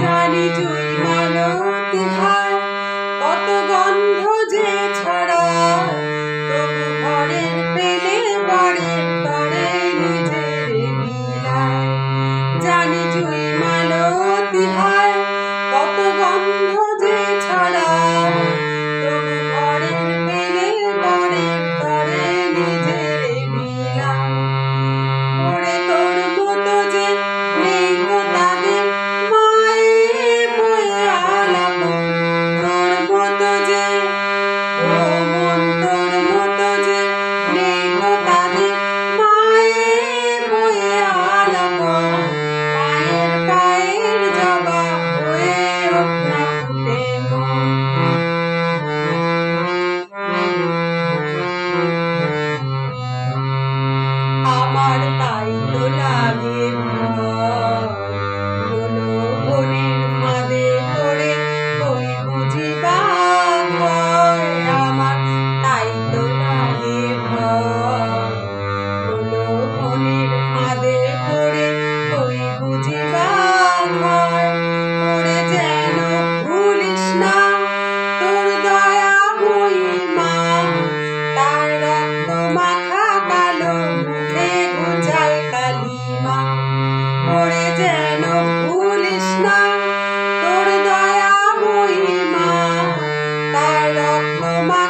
জানি তুই ভালো তুহার কত গন্ধ। করে যেন পুলিশ না। তোর দয়া মহিমা তার রত্নমা